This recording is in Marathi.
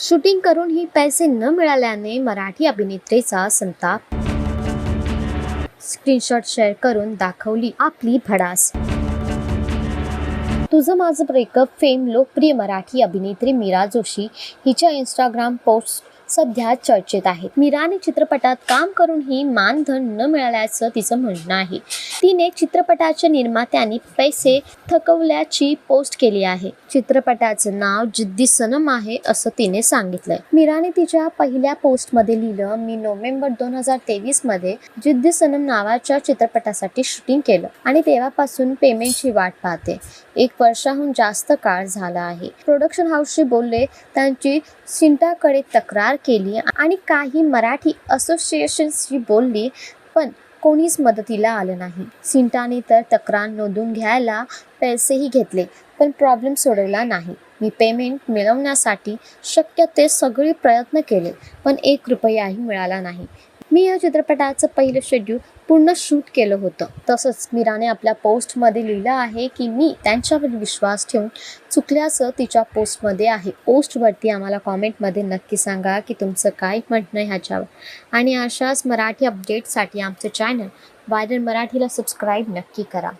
शूटिंग करूनही पैसे न मिळाल्याने मराठी अभिनेत्रीचा संताप. स्क्रीनशॉट शेअर करून दाखवली आपली भडास. तुझं माझं ब्रेकअप फेम लोकप्रिय मराठी अभिनेत्री मीरा जोशी हिच्या इंस्टाग्राम पोस्ट सध्या चर्चेत आहेत. मीराने चित्रपटात काम करूनही मानधन न मिळाल्याचं तिचं म्हणणं आहे. तिने चित्रपटाच्या निर्मात्यांनी पैसे थकवल्याची पोस्ट केली आहे. चित्रपटाचं नाव जिद्दी सनम आहे असं तिने सांगितलंय. मीराने तिच्या पहिल्या पोस्टमध्ये लिहिलं मी नोव्हेंबर दोन हजार तेवीसमध्ये जिद्दी सनम नावाच्या चित्रपटासाठी शूटिंग केलं आणि तेव्हापासून पेमेंटची वाट पाहते. एक वर्षाहून जास्त काळ झाला आहे. प्रोडक्शन हाऊसशी बोलले त्यांची सिंटाकडे तक्रार केली आणि काही मराठी असोसिएशन्सशी बोलली पण कोणीच मदतीला आलं नाही. सिंटाने तर तक्रार नोंदून घ्यायला पैसेही घेतले पण प्रॉब्लेम सोडवला नाही. मी पेमेंट मिळवण्यासाठी शक्य ते सगळे प्रयत्न केले पण एक रुपयाही मिळाला नाही. मी या चित्रपटाचं पहिलं शेड्यूल पूर्ण शूट केलं होतं. तसंच मीराने आपल्या पोस्टमध्ये लिहिलं आहे की मी त्यांच्यावर विश्वास ठेवून चुकल्याचं तिच्या पोस्टमध्ये आहे. पोस्टवरती आम्हाला कॉमेंटमध्ये नक्की सांगा की तुमचं काय म्हणणं आहे ह्याच्यावर. आणि अशाच मराठी अपडेटसाठी आमचं चॅनल वायरल मराठीला सबस्क्राईब नक्की करा.